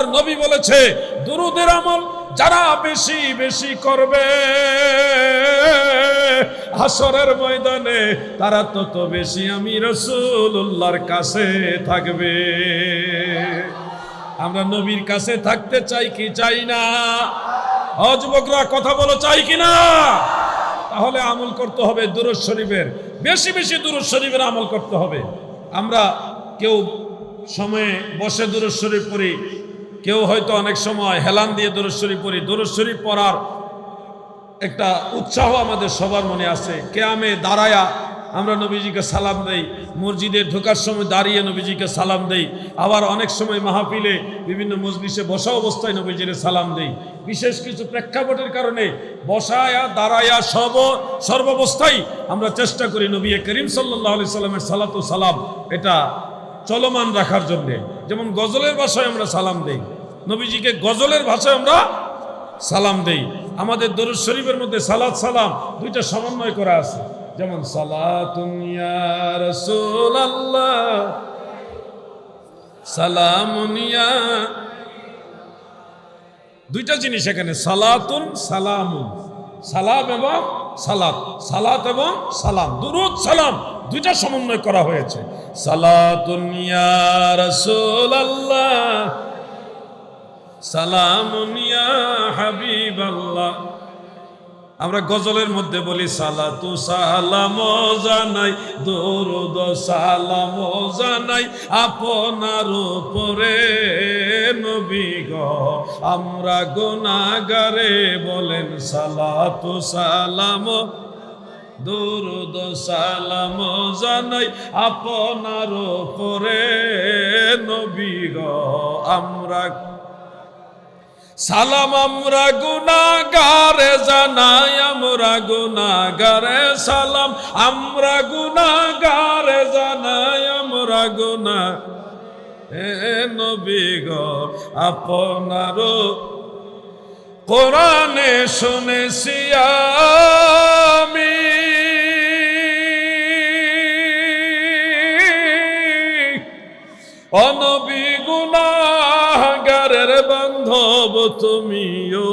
আমার নবী বলেছে, দুরুদের আমল যারা বেশি বেশি করবে হাসরের ময়দানে তারা তত বেশি আমি রসুল্লাহর কাছে থাকবে। আমরা নবীর কাছে থাকতে চাই কি চাই না? ও যুবকরা, কথা বলো, চাই কি না? তাহলে আমল করতে হবে দুরুদ শরীফের। বেশি বেশি দুরুদ শরীফের আমল করতে হবে। আমরা কেউ সময়ে বসে দুরুদ শরীফ পড়ি কেউ হয়তো অনেক সময় হেলান দিয়ে দুরুদ শরীফ পড়ি। দুরুদ শরীফ পড়ার একটা উৎসাহ আমাদের সবার মনে আছে। কেয়ামে দাঁড়ায়া আমরা নবীজিকে সালাম দেই, মসজিদে ঢোকার সময় দাঁড়িয়ে নবীজিকে সালাম দেই, আবার অনেক সময় মাহফিলে বিভিন্ন মজলিসে বসা অবস্থায় নবীজিরে সালাম দেই। বিশেষ কিছু প্রেক্ষাপটের কারণে বসায়া, দাঁড়ায়া সব সর্বাবস্থায় আমরা চেষ্টা করি নবী করিম সাল্লাহ আলি সাল্লামের সালাতু সালাম। এটা চলমান রাখার জন্যে। যেমন গজলের ভাষায় আমরা সালাম দেই, নবীজিকে গজলের ভাষায় আমরা সালাম দেই। আমাদের দরুদ শরীফের মধ্যে সালাত সালাম দুইটা সমন্বয় করা আছে। যেমন, সালাতুন রাসূলুল্লাহ, সালামুন ইয়া। দুইটা জিনিস এখানে, সালাতুন, সালামুন। সালাম এবং সালাত। সালাত এবং সালাম। দুরুদ সালাম। দুইটা সমন্বয় করা হয়েছে। ইয়া হাবিবাল্লাহ। আমরা গজলের মধ্যে বলি, সালাতু সালাম জানাই, দরুদ সালাম জানাই, আপনার উপরে নবী গো। আমরা গুনাহগারে বলেন, সালাতু সালাম দুরুদ সালাম জানাই আপনার উপরে, নবী গো আমরা। সালাম আমরা গুনাগারে জানাই, আমরা গুনাগারে সালাম, আমরা গুনাগারে জানাই, আমরা গুনা নবী গো আপনার কোরআনে শুনেছি তুমিও।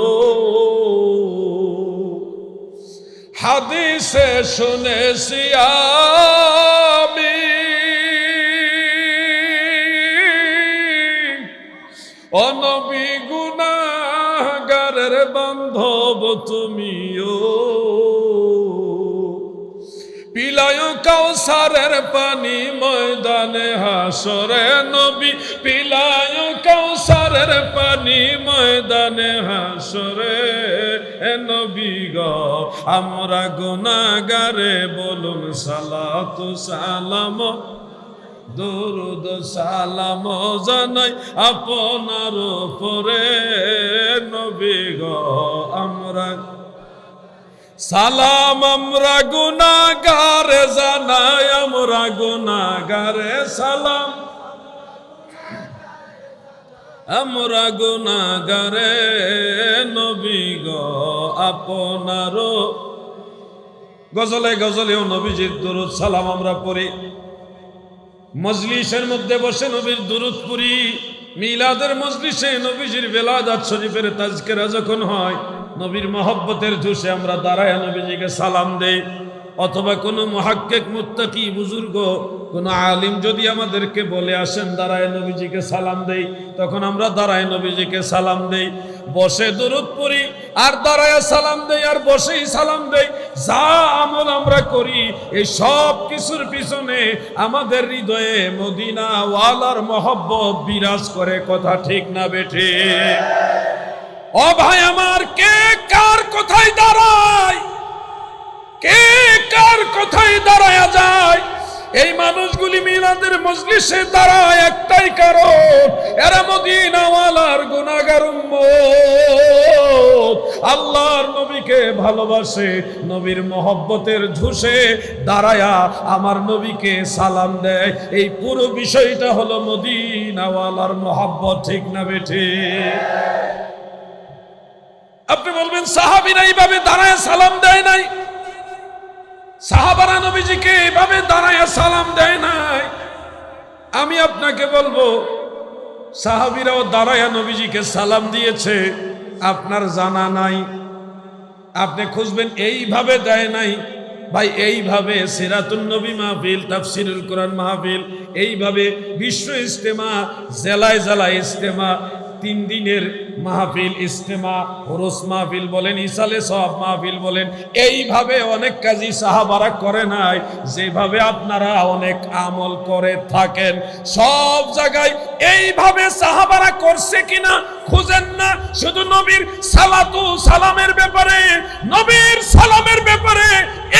হাদিসে শুনেছি আমি। অনবী গুনাগারের বান্ধব তুমিও। পিলায় কাউসারের পানি ময়দানে হাসরে নবী, পিলায় কাউসারের পানি ময়দানে হাসরে এ নবী গ, আমরা গুনাগারে বলুন সালাতু সালাম, দরুদ সালাম জানাই আপনার উপরে, নবী গ, আমরা সালাম, আমরা গুনাগারে জানাই, আমরা গুনাগারে সালাম। আমরা গুনাগারে নবী গো আপনারও। গজলে গজলেও নবীজির দুরুদ সালাম আমরা পড়ি। মজলিসের মধ্যে বসে নবীর দুরুদ পড়ি। মিলাদের মজলিসে নবীজির বেলাদাত শরীফের তাজকেরা যখন হয়, নবীর মহব্বতের ধুসে আমরা দাঁড়ায় নবীজিকে সালাম দেই। অথবা কোনো মহাক্কেক মুত্তাকি বুজুর্গ, কোনো আলিম যদি আমাদেরকে বলে আসেন, দাঁড়ায় নবীজিকে সালাম দেই, তখন আমরা দাঁড়ায় নবীজিকে সালাম দেই। বসে দূরত পড়ি, আর দাঁড়ায় সালাম দেই, আর বসেই সালাম দেই। যা আমল আমরা করি, এই সব কিছুর পিছনে আমাদের হৃদয়ে মদিনা ওয়ালার মহব্বত বিরাজ করে, কথা ঠিক না বেঠে। ও ভাই আমার, কে কার কোথায় দাঁড়ায়? কে কার কোথায় দাঁড়ায় যায়? এই মানুষগুলি মিলাদের মজলিসে দাঁড়ায় একটাই কারণ, এরা মদিনাওয়ালার উম্মত। আল্লাহর নবীকে ভালোবাসে, নবীর মহব্বতের ধুসে দাঁড়ায়া আমার নবীকে সালাম দেয়। এই পুরো বিষয়টা হলো মদিনাওয়ালার মহব্বত, ঠিক না বেঠে? আপনি বলবেন, সাহাবিরা এইভাবে দাঁড়ায় সালাম দেয় নাই? সাহাবারা নবীজিকে এইভাবে দাঁড়ায় সালাম দেয় নাই। আমি আপনাকে বলব, সাহাবিরাও দাঁড়ায়া নবীজিকে সালাম দিয়েছে, আপনার জানা নাই। আপনি খুঁজবেন, এইভাবে দেয় নাই। ভাই, এইভাবে সিরাতুন নবী মাহফিল, তাফসিরুল কোরআন মাহফিল, এইভাবে বিশ্ব ইস্তেমা জেলায় জেলায় ইস্তেমা তিন দিনের মাহফিল ইস্তেমা হরস মাহফিল বলেন ইসালে সব মাহফিল বলেন, এইভাবে অনেক কাজী সাহাবারা করে নাই। যেভাবে আপনারা অনেক আমল করে থাকেন, সব জায়গায় এইভাবে সাহাবারা করছে কিনা খুঁজেন না। শুধু নবীর সালাতু সালামের ব্যাপারে, নবীর সালামের ব্যাপারে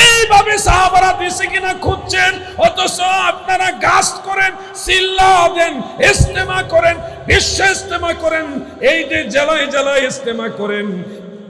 এইভাবে সাহাবারা দিছে কিনা খুঁজছেন। অথচ আপনারা গাছ করেন, সিল্লা দেন ইস্তেমা করেন বিশ্ব ইস্তেমা করেন এই যে জেলায় জেলায় ইস্তেমা করেন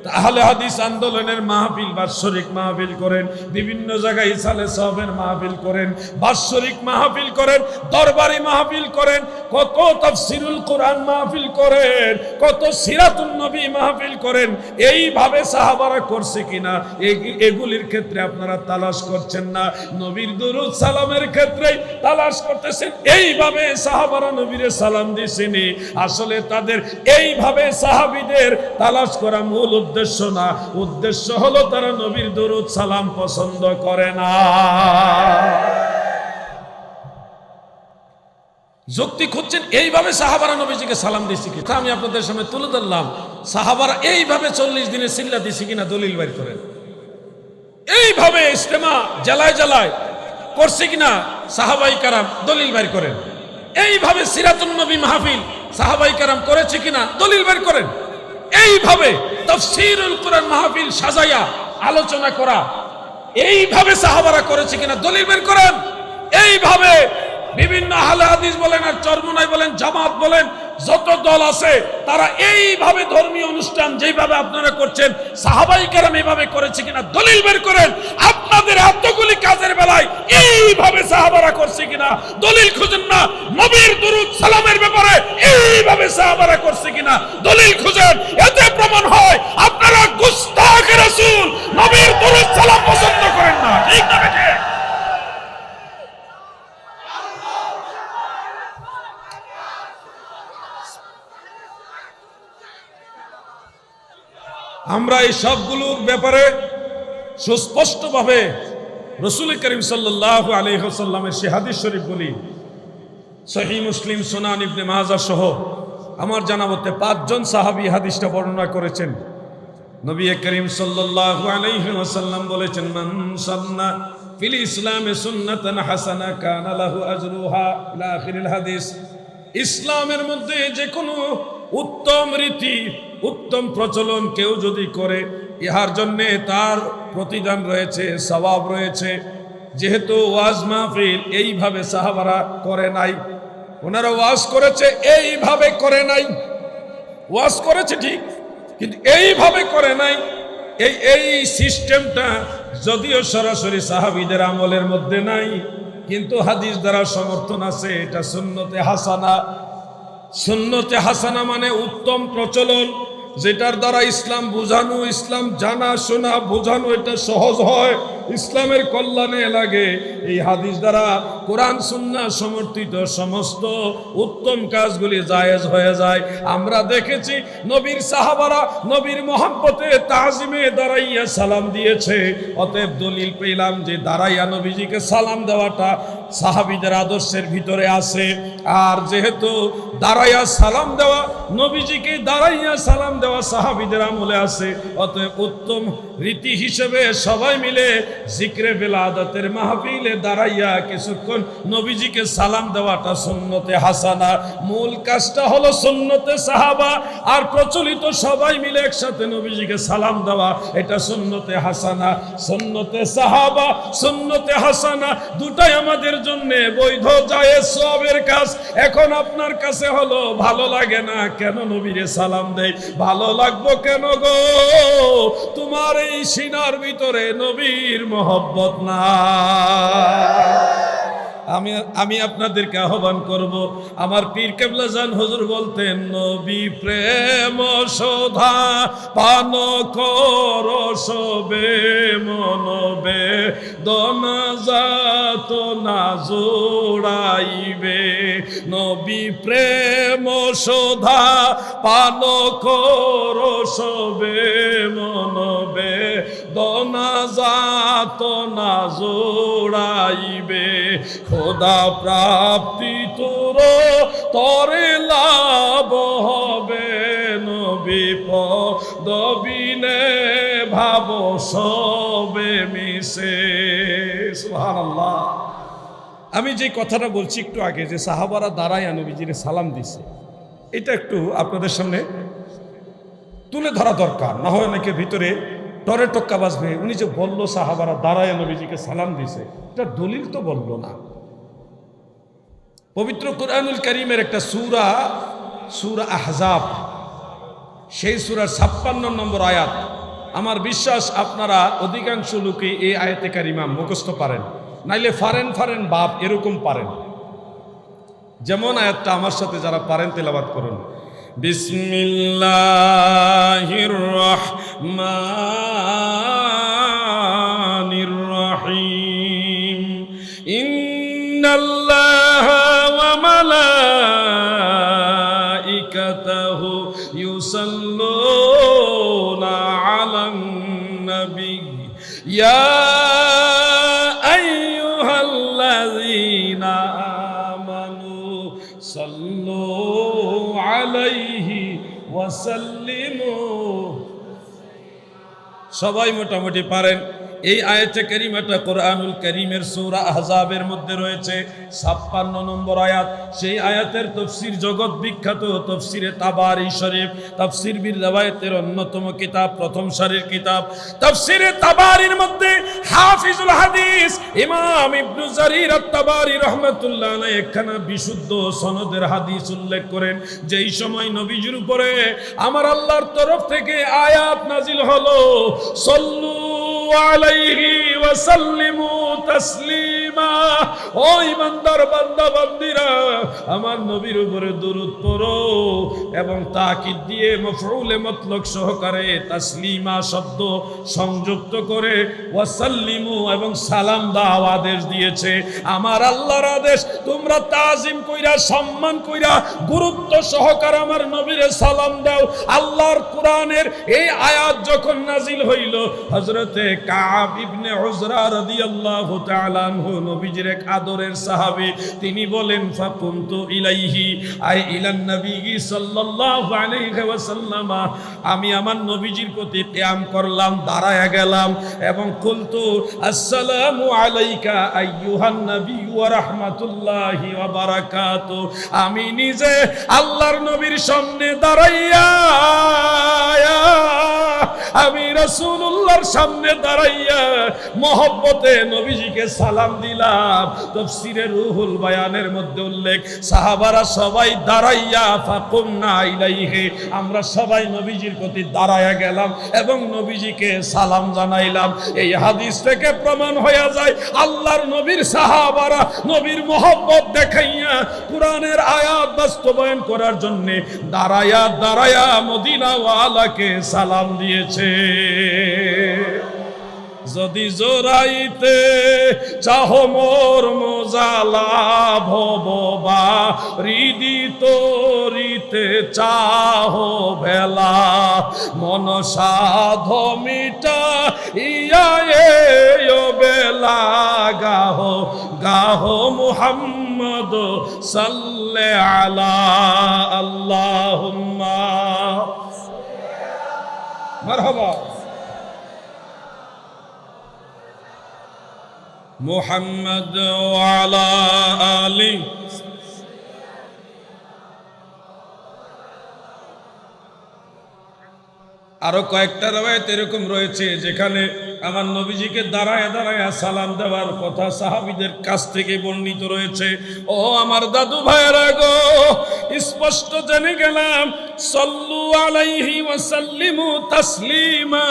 তাহলে হাদিস আন্দোলনের মাহফিল, বাৎসরিক মাহফিল করেন, বিভিন্ন জায়গায় ইসালে সাহেবের মাহফিল করেন, বাৎসরিক মাহফিল করেন, দরবারি মাহফিল করেন, কত তাফসিরুল কোরআন মাহফিল করেন, কত সিরাতুন নবী মাহফিল করেন, এইভাবে সাহাবারা করছে কিনা? এগি- এগুলির ক্ষেত্রে আপনারা তালাশ করছেন না। নবীর দুরুদ সালামের ক্ষেত্রে তালাশ করতেছেন, এইভাবে সাহাবারা নবীরে সালাম দিছেনি আসলে তাদের এইভাবে সাহাবিদের তালাশ করা মূল উদ্দেশ্য না, উদ্দেশ্য হলো তারা নবীর দরুদ সালাম পছন্দ করে না। যুক্তি খুঁজছেন, এইভাবে সাহাবারা নবীজিকে সালাম দিছি কি আমি আপনাদের সামনে তুলে ধরলাম, সাহাবারা এইভাবে চল্লিশ দিনে সিল্লা দিছি কিনা দলিল বাইর করেন। এইভাবে ইস্তেমা জেলায় জেলায় করছে কিনা সাহাবাই কারাম দলিল বের করেন। এইভাবে সিরাতুন নবী মাহফিল সাহাবাই কারাম করেছে কিনা দলিল বের করেন। এইভাবে তফসিরুল কোরআন মাহফিল সাজাইয়া আলোচনা করা, এইভাবে সাহাবারা করেছে কিনা দলিল বের করেন। এইভাবে বিভিন্ন আহলে হাদিস বলেন আর চরমনাই বলেন, জামাত বলেন যত দল আছে, তারা এইভাবে ধর্মীয় অনুষ্ঠান যেভাবে আপনারা করছেন সাহাবাই কেরাম এইভাবে করেছে কিনা দলিল বের করেন, আপনাদের এতগুলি কাজের বেলায় এইভাবে সাহাবারা করছে কিনা দলিল খুঁজেন না, নবীর দুরুদ সালামের ব্যাপারে এইভাবে সাহাবারা করছে কিনা দলিল খুঁজেন, এতে প্রমাণ হয়, আপনারা গুস্তাখ রাসূল নবীর দুরুদ সালাম পছন্দ করেন না, ঠিক না আমরা এই সবগুলোর ব্যাপারে সুস্পষ্টভাবে রসুল করিম সাল্লাহ আলহ্লামের সে হাদিস শরীফ বলি। সহি মুসলিম সোনান ইবনে মাহাজা সহ আমার জানা মতে পাঁচজন সাহাবি হাদিসটা বর্ণনা করেছেন। নবী করিম সাল্লাল্লাহু আলাইহি ওয়াসাল্লাম বলেছেন, মান আজরুহা হাদিস। ইসলামের মধ্যে যে কোনো উত্তম রীতি উত্তম প্রচলন কেউ যদি করে, ইহার জন্যে তার প্রতিদান রয়েছে, সওয়াব রয়েছে। যেহেতু ওয়াজ মাহফিল এইভাবে সাহাবারা করে নাই, ওনারা ওয়াজ করেছে, এইভাবে করে নাই। ওয়াজ করেছে ঠিক, কিন্তু এইভাবে করে নাই। এই এই সিস্টেমটা যদিও সরাসরি সাহাবিদের আমলের মধ্যে নাই, কিন্তু হাদিস দ্বারা সমর্থন আছে, এটা সুন্নতে হাসানা। সুন্নতে হাসানা মানে উত্তম প্রচলন, যেটার দ্বারা ইসলাম বোঝানো, ইসলাম জানা, শোনা, বোঝানো, এটা সহজ হয়, ইসলামের কল্যাণে লাগে। এই হাদিস দ্বারা কোরআন, সুন্না সমর্থিত সমস্ত উত্তম কাজগুলি জায়েজ হয়ে যায়। আমরা দেখেছি নবীর সাহাবারা নবীর মোহাম্মতে তাজিমে দাঁড়াইয়া সালাম দিয়েছে। অতএব দলিল পেলাম যে দাঁড়াইয়া নবীজিকে সালাম দেওয়াটা সাহাবিদের আদর্শের ভিতরে আছে। আর যেহেতু দাঁড়াইয়া সালাম দেওয়া, নবীজিকে দাঁড়াইয়া সালাম দেওয়া সাহাবিদের আমলে আছে, অতএব উত্তম রীতি হিসেবে সবাই মিলে জিক্রে বেলা আদাতের মাহফিলে দাঁড়াইয়া কিছুক্ষণ নবীজিকে সালাম দেওয়াটা সুন্নতে হাসানা। মূল কাজটা হলো সুন্নতে সাহাবা, আর প্রচলিত সবাই মিলে একসাথে নবীজিকে সালাম দেওয়া, এটা সুন্নতে হাসানা। সুন্নতে সাহাবা, সুন্নতে হাসানা, দুটাই আমাদের জন্য বৈধ জায়েজ সবের কাজ এখন আপনার কাছে হলো, ভালো লাগে না কেন নবীরে সালাম দেয় ভালো লাগবো কেন গো? তোমার এই সিনার ভিতরে নবীর মহব্বত না আমি আমি আপনাদেরকে আহ্বান করব। আমার পীর কেবলা জান হুজুর বলতেন, নবী প্রেম শোধা পান কর সবে মনবে। দনা না জোড়াইবে। নবী প্রেম শোধা পান কর সবে মনবে। দনা যাত না জোড়াইবে। খোদা প্রাপ্তি তোর, তরে লাভ হবে নবী পদবিনে, ভাব সবে মিশে। সুবহানাল্লাহ। আমি যে কথাটা বলছি একটু আগে, যে সাহাবারা দাঁড়ায় নবীজিরে সালাম দিছে, এটা একটু আপনাদের সামনে তুলে ধরা দরকার। না হয় অনেকের ভিতরে টরে টক্কা বাজবে, উনি যে বলল, সাহাবারা দাঁড়ায় নবীজিকে সালাম দিছে, এটা দলিল তো বলল না। পবিত্র কোরআনুল করিমের একটা সুরা সুরা আহজাব। সেই সুরার ছাপ্পান্ন নম্বর আয়াত। আমার বিশ্বাস আপনারা অধিকাংশ লোকে এই আয়াতে কারিমা মুখস্থ পারেন। নাইলে ফারেন ফারেন বাপ এরকম পারেন। যেমন আয়াতটা আমার সাথে যারা পারেন তেলাবাদ করুন। বিসমিল্লাহির রহমানির সাল্লিমু সবাই মোটামুটি পারেন। এই আয়াতে করিমাটা কোরআনুল করিমের সূরা আহজাবের মধ্যে রয়েছে, ছাপ্পান্ন নম্বর আয়াত। সেই আয়াতের তফসির জগৎ বিখ্যাত, তফসিরে তাবারি শরীফ। তফসির বীর রবায়তের অন্যতম কিতাব, প্রথম সারির কিতাব। তফসিরে তাবারির মধ্যে হাফিজুল হাদিস, ইমাম ইবনু জারির আত-তাবারি রাহমাতুল্লাহ আলাইহি একখানা বিশুদ্ধ সনদের হাদিস উল্লেখ করেন, যেই সময় নবীজির উপরে আমার আল্লাহর তরফ থেকে আয়াত নাজিল হলো, সল্লু আলাইহি ওয়া সাল্লিমু তাসলিমা ও ইমানদার বান্দা, বান্দিরা, আমার নবীর উপরে দরুদ পড়ো এবং তাকিদ দিয়ে মফউলে মতলক সহকারে তাসলিমা শব্দ সংযুক্ত করে ওয়াসাল্লিমু এবং সালাম দাও আদেশ দিয়েছে। আমার আল্লাহর আদেশ, তোমরা তাজিম কইরা, সম্মান কইরা, গুরুত্ব সহকারে আমার নবীরে সালাম দাও। আল্লাহর কোরআনের এই আয়াত যখন নাজিল হইল, হযরতে কাব ইবনে উজরা রাদিয়াল্লাহু তাআলা আনহু নবীজির এক আদরের সাহাবী, তিনি বলেন, ফাকুনতু ইলাইহি, আই ইলান নবী সাল্লাল্লাহু আলাইহি ওয়াসাল্লাম, আমি আমার নবীজির প্রতি কিয়াম করলাম, দাঁড়ায়া গেলাম এবং কুলতু, আসসালামু আলাইকা আইয়ুহান নবী ওয়া রাহমাতুল্লাহি ওয়া বারাকাতু আমি নিজে আল্লাহর নবীর সামনে দাঁড়াইয়া, আমি রাসূলুল্লাহর সামনে দাঁড়াইয়া মহব্বতে নবীজিকে সালাম দিলাম। তফসিরে রুহুল বায়ানের মধ্যে উল্লেখ, সাহাবারা সবাই দাঁড়াইয়া, ফাকুমনা ইলাইহি, আমরা সবাই নবীজির প্রতি দাঁড়ায়া গেলাম এবং নবীজিকে সালাম জানাইলাম। এই হাদিস থেকে প্রমাণ হয়ে যায়, আল্লাহর নবীর সাহাবারা নবীর মহব্বত দেখাইয়া কোরআনের আয়াত বাস্তবায়ন করার জন্যে দাঁড়ায়া দাঁড়ায়া মদিনাওয়ালাকে সালাম দিয়েছে। যদি জোরাইতে চাহ মোর মোজালা ভবা হৃদি তোরিতে চাহ ভেলা, মন সাধ মিটা ইয়া বেলা, গাহ গাহ মুহাম্মদ সাল্লে আলা আল্লাহুম্মা। মারহাবা। মোহাম্মদ ওয়ালা আলী। আরও কয়েকটা রবায়ত এরকম রয়েছে যেখানে আমার নবীজিকে দাঁড়ায় দাঁড়ায় সালাম দেওয়ার কথা সাহাবিদের কাছ থেকে বর্ণিত রয়েছে। ও আমার দাদু ভাইয়েরা গো, স্পষ্ট জেনে গেলাম, সল্লু আলাইহি ওয়াসাল্লিমু তাসলিমা,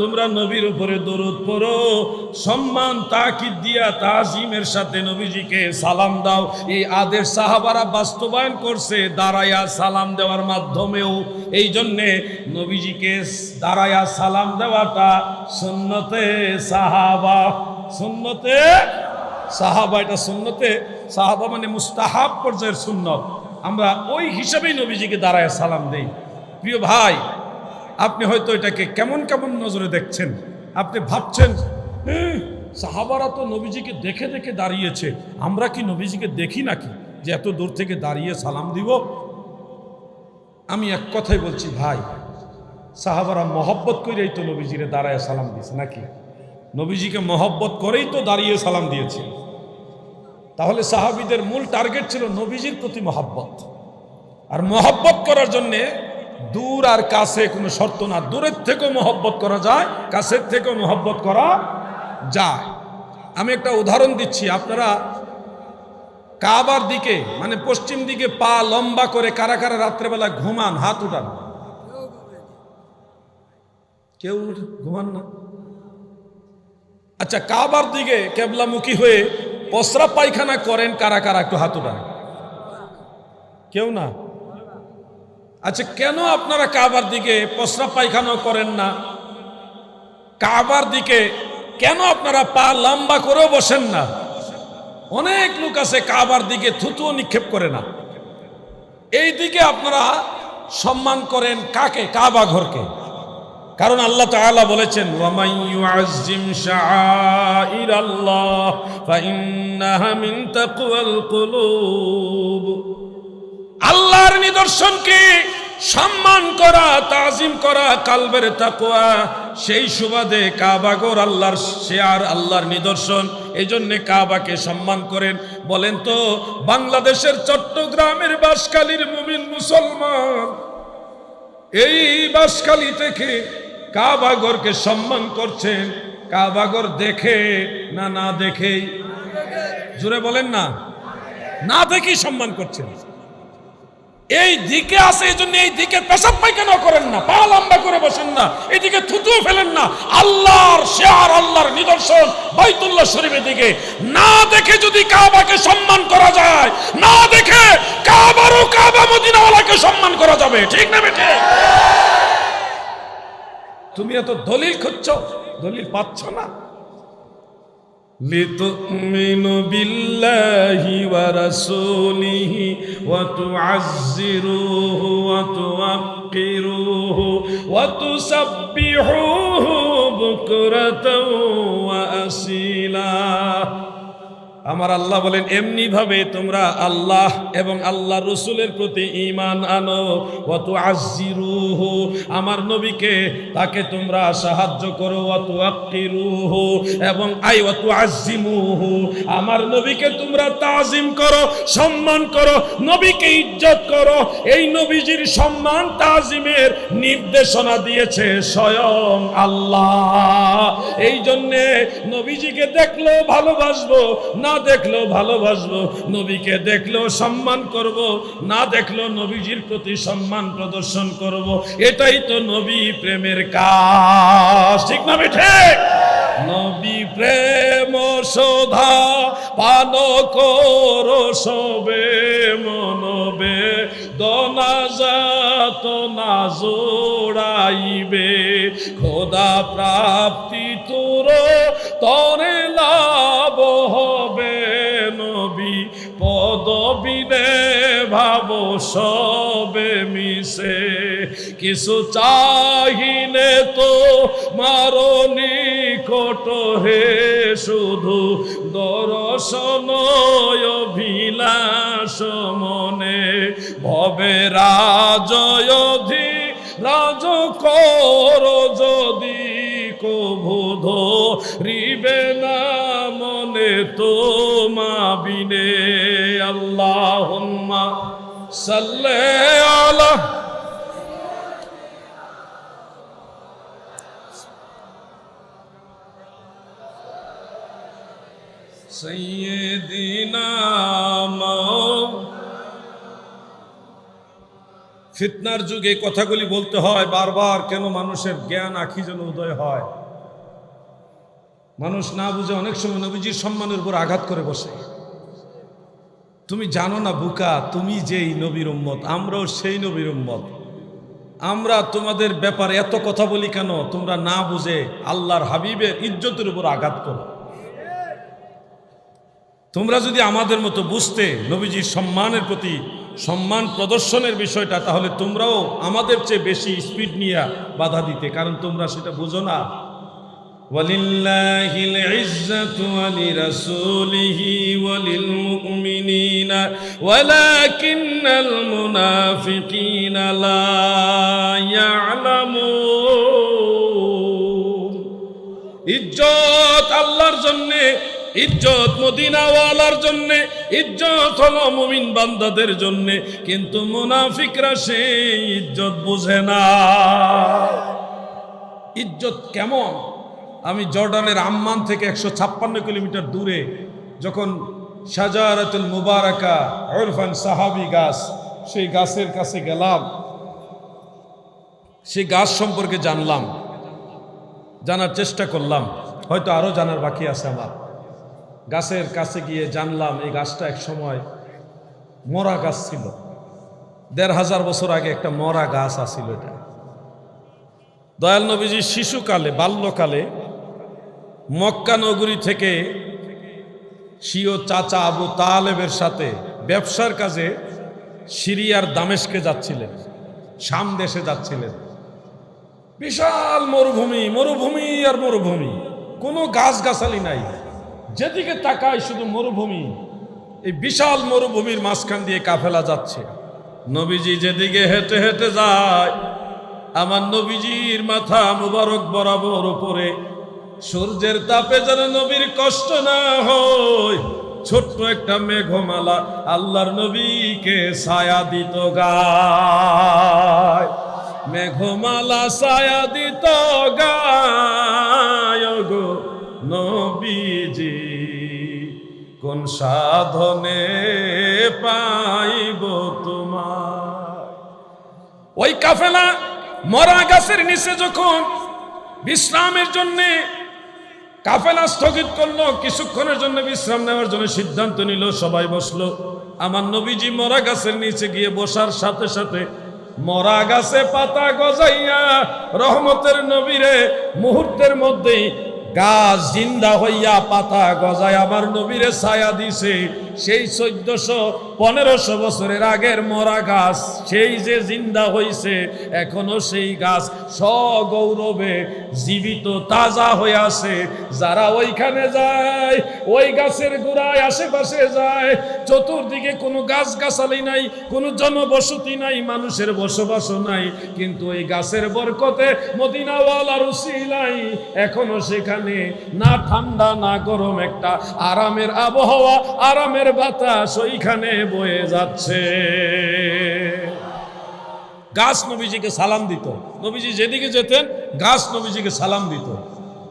তোমরা নবীর উপরে দরুদ পড়ো, সম্মান তাকিদ দিয়া তাজিমের সাথে নবীজিকে সালাম দাও। এই আদেশ সাহাবারা বাস্তবায়ন করছে, দাঁড়ায়া সালাম দেওয়ার মাধ্যমেও। এই জন্যে নবীজিকে দাঁড়ায়া সালাম দেওয়াটা সুন্নতে সাহাবা। সুন্নতে সাহাবা এটা সুন্নতে সাহাবা মানে মুস্তাহাব পর্যায়ের সুন্নত। আমরা ওই হিসাবেই নবীজিকে দাঁড়ায় সালাম দেই। প্রিয় ভাই আপনি হয়তো এটাকে কেমন কেমন নজরে দেখছেন? আপনি ভাবছেন "হুম, সাহাবারা তো নবীজিকে দেখে দেখে দাঁড়িয়েছে। আমরা কি নবীজিকে দেখি নাকি যে এত দূর থেকে দাঁড়িয়ে সালাম দিব? আমি এক কথাই বলছি ভাই সাহাবারা মহব্বত করেই তো নবীজিরে দাঁড়ায় সালাম দিয়েছে, নাকি? নবীজিকে মহব্বত করেই তো দাঁড়িয়ে সালাম দিয়েছে। তাহলে সাহাবিদের মূল টার্গেট ছিল নবীজির প্রতি মহব্বত। আর মহব্বত করার জন্যে দূর আর কাছে কোনো শর্ত না, দূরের থেকেও মহব্বত করা যায়, কাছের থেকেও মহব্বত করা যায়। আমি একটা উদাহরণ দিচ্ছি, আপনারা কাবার দিকে মানে পশ্চিম দিকে পা লম্বা করে কারা কারা রাত্রেবেলা ঘুমান, হাত উঠান। কেউ ঘুমান না। আচ্ছা কাবার দিকে কেবলামুখী হয়ে পসরা পায়খানা করেন কারা কারা? একটু হাত উঠান। কেউ না? আচ্ছা কেন আপনারা কাবার দিকে পসরা পায়খানা করেন না? কাবার দিকে কেন আপনারা পা লম্বা করেও বসেন না? অনেক লোক আছে কাবার দিকে থুতুও নিক্ষেপ করে না। এই দিকে আপনারা সম্মান করেন কাকে? কাবা ঘরকে। কারণ আল্লাহ তাআলা বলেছেন, ওয়ামান ইউআজ্জিম শাআইরাল্লাহ আল্লাহর নিদর্শনকে সম্মান করা, তাজিম করা কালবের তাকওয়া, সেই সুবাদে কাবাগর আল্লাহর শেয়ার, আল্লাহর নিদর্শন। এই জন্যে কাবাকে সম্মান করেন। বলেন তো, বাংলাদেশের চট্টগ্রামের বাসকালীর মুমিন মুসলমান, এই বাসখালী থেকে কাবাগরকে সম্মান করছেন কাবাগর দেখে না না দেখেই? জুড়ে বলেন না। না দেখেই সম্মান করছেন এই দিকে আছে, এই জন্য এই দিকে পেশাব পায়খানা করেন না। পা লম্বা করে বসেন না। এদিকে থুতুও ফেলেন না। আল্লাহর শেয়ার, আল্লাহর নিদর্শন বাইতুল্লাহ শরীফের দিকে। না দেখে যদি কাবাকে সম্মান করা যায়, না দেখে কাবারও কাবা মদিনাওয়ালাকে সম্মান করা যাবে। ঠিক না বেটে তুমি এত দলিল খুঁজছ দলিল পাচ্ছ না لتؤمنوا بالله ورسوله وتعزروه وتوقروه وتسبحوه بكرة وأصيلا আমার আল্লাহ বলেন এমনি ভাবে তোমরা আল্লাহ এবং আল্লাহ রসুলের প্রতি ইমান আনো। অত আজিরুহু আমার নবীকে তাকে তোমরা সাহায্য করো। অত আকিরুহু এবং আই অত আজিমুহু আমার নবীকে তোমরা তাজিম করো, সম্মান করো, নবীকে ইজ্জত করো। এই নবীজির সম্মান তাজিমের নির্দেশনা দিয়েছে স্বয়ং আল্লাহ। এই জন্যে নবীজিকে দেখল, ভালোবাসবো, না দেখল, ভালোবাসবো, নবীকে দেখল, সম্মান করব, না দেখল, নবীজির প্রতি সম্মান প্রদর্শন করব। এটাই তো নবী প্রেমের কাজ। ঠিক না বেঠে নবী প্রেম শোধা পান করো সবে মনবে দনাজাত না জোড়াইবে, খোদা প্রাপ্তি তোর তরে নবী পদবিনে ভাব, সবে মিশে। কিছু চাহিনে তো মারনি নিকট হে, শুধু দর্শন অভিলাষ মনে। ভবে রাজয়ধি রাজ কর তোমা বিনে আল্লাহ সাল্লে আলা ফিতনার যুগে কথাগুলি বলতে হয় বারবার, কেন মানুষের জ্ঞান আখি যেন উদয় হয়? মানুষ না বুঝে অনেক সময় নবীজির সম্মানের উপর আঘাত করে বসে। তুমি জানো না বুকা, তুমি যেই নবীর উম্মত, আমরাও সেই নবীর উম্মত। আমরা তোমাদের ব্যাপারে এত কথা বলি কেন? তোমরা না বুঝে আল্লাহর হাবিবের ইজ্জতের উপর আঘাত করো। তোমরা যদি আমাদের মতো বুঝতে নবীজির সম্মানের প্রতি সম্মান প্রদর্শনের বিষয়টা, তাহলে তোমরাও আমাদের চেয়ে বেশি স্পিড নিয়ে বাধা দিতে, কারণ তোমরা সেটা বুঝো না। ولله العزة ولرسوله وللمؤمنين ولكن المنافقين لا يعلمون ইজ্জত আল্লাহর জন্যে ইজ্জত মদিনাওয়ালার জন্যে ইজ্জত হলো মুমিন বান্দাদের জন্যে কিন্তু মুনাফিকরা সেই ইজ্জত বুঝে না ইজ্জত কেমন আমি জর্ডানের আম্মান থেকে একশো ছাপ্পান্ন কিলোমিটার দূরে যখন সাজারাতুল মুবারাকা ওরফান সাহাবি গাছ, সেই গাছের কাছে গেলাম। সেই গাছ সম্পর্কে জানলাম। জানার চেষ্টা করলাম। হয়তো আরও জানার বাকি আছে আমার। গাছের কাছে গিয়ে জানলাম, এই গাছটা এক সময় মরা গাছ ছিল। দেড় হাজার বছর আগে একটা মরা গাছ আছিল এটা। দয়াল নবীজি শিশুকালে, বাল্যকালে মক্কা নগরী থেকে সিও চাচা আবু তালেবের সাথে ব্যবসার কাজে সিরিয়ার দামেশকে যাচ্ছিলেন, শাম দেশে যাচ্ছিলেন। বিশাল মরুভূমি মরুভূমি আর মরুভূমি, কোনো গাছগাছালি নাই। যেদিকে তাকায় শুধু মরুভূমি, এই বিশাল মরুভূমির মাঝখান দিয়ে কাফেলা যাচ্ছে। নবীজি যেদিকে হেঁটে হেঁটে যায়, আমার নবীজির মাথা মুবারক বরাবর উপরে সূর্যের তাপে যেন নবীর কষ্ট না হয়। ছোট্ট একটা মেঘমালা আল্লাহর নবীকে ছায়া দিত গায়। মেঘমালা ছায়া দিত গায় গো নবীজি। কোন সাধনে পাইব তোমার ওই কাফেলা মরা গাছের নিচে যখন বিশ্রামের জন্যে কাফেলা স্থগিত করল, কিছুক্ষণের জন্য বিশ্রাম নেওয়ার জন্য সিদ্ধান্ত নিল, সবাই বসল। আমার নবীজি মরা গাছের নিচে গিয়ে বসার সাথে সাথে মরা গাছে পাতা গজাইয়া রহমতের নবীরে মুহূর্তের মধ্যেই গাছ জিন্দা হইয়া পাতা গজায়। আমার নবীরে ছায়া দিছে। সেই চোদ্দশো, পনেরোশো বছরের আগের মরা গাছ, সেই যে জিন্দা হইছে, এখনও সেই গাছ সগৌরবে জীবিত, তাজা হয়ে আছে। যারা ওইখানে যায়, ওই গাছের গোড়ায়, আশেপাশে যায়, চতুর্দিকে কোনো গাছ গাছালি নাই, কোনো জনবসতি নাই, মানুষের বসবাসও নাই, কিন্তু ওই গাছের বরকতে মদিনাওয়ালা রুসিলাই এখনও সেখানে না ঠান্ডা, না গরম, একটা আরামের আবহাওয়া, আরামের বাতাস ওইখানে বয়ে যাচ্ছে। গাছ নবীজিকে সালাম দিত। নবীজি যেদিকে যেতেন, গাছ নবীজিকে সালাম দিত।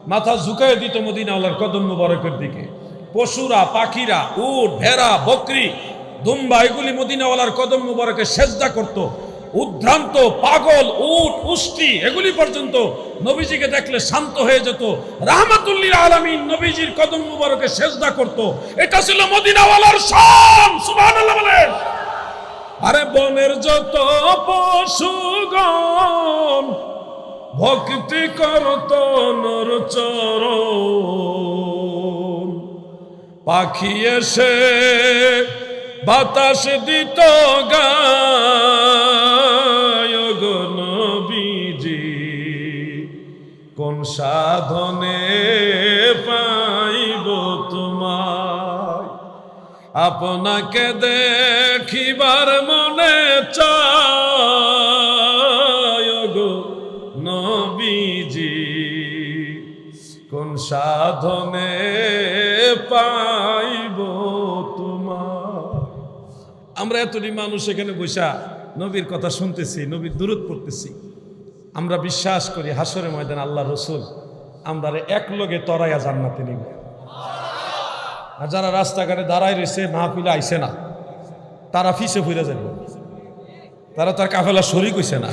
মাথা ঝুঁকায় দিত মদিনাওয়ালার কদম মুবারকের দিকে। পশুরা, পাখিরা, উট, ভেড়া, বকরি, দুম্বা, এগুলি মদিনাওয়ালার কদম মুবারকে সেজদা করত। উদ্ভ্রান্ত, পাগল, উট উষ্টি এগুলি পর্যন্ত নবীজিকে দেখলে শান্ত হয়ে যেত। রাহমাতুল্লিল আলামিন নবীজির কদম মুবারকে সেজদা করত। এটা ছিল মদিনাওয়ালার শান, সুবহানাল্লাহ বলেন। আরে বনের যত পশুগণ ভক্তি করত নর চরণ। পাখি এসে বাতাস দিত গায় সাধনে পাইব তোমায়। আপনাকে দেখিবার মনে গো নবীজি। কোন সাধনে পাইব তোমার আমরা এতটি মানুষ এখানে বসা নবীর কথা শুনতেছি, নবীর দূরত পড়তেছি। আমরা বিশ্বাস করি হাসরে ময়দান আল্লাহ রসুল আমরা এক লগে তরাইয়া জান্নাতে নিব। আর যারা রাস্তাঘাটে দাঁড়ায় রয়েছে, মাহফিলে আইসে না, তারা ফিসে ফিরে যাবে তারা তার কাফেলা শরিক হইছে না।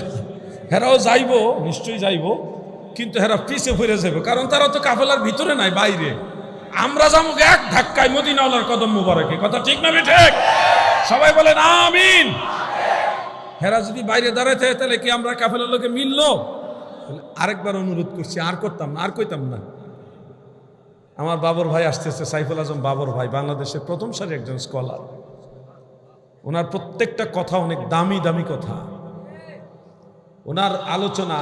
হেরাও যাইব, নিশ্চয়ই যাইব, কিন্তু হেরা পিছে ফিরে যাবে কারণ তারা তো কাফেলার ভিতরে নাই, বাইরে। আমরা যাব এক ধাক্কায় মদিনাওয়ালার কদম মুবারকে। কথা ঠিক না ঠিক? সবাই বলেন, আমিন। হেরা যদি বাইরে দাঁড়াইতে হয়, তাহলে কি আমরা কাফেলার লোকে মিললো? আরেকবার অনুরোধ করছি, আর করতাম না, আর কইতাম না। আমার বাবর ভাই আসতেছে, সাইফুল আজম বাবর ভাই, বাংলাদেশের প্রথম সারি একজন স্কলার ওনার প্রত্যেকটা কথা অনেক দামি দামি কথা। ওনার আলোচনা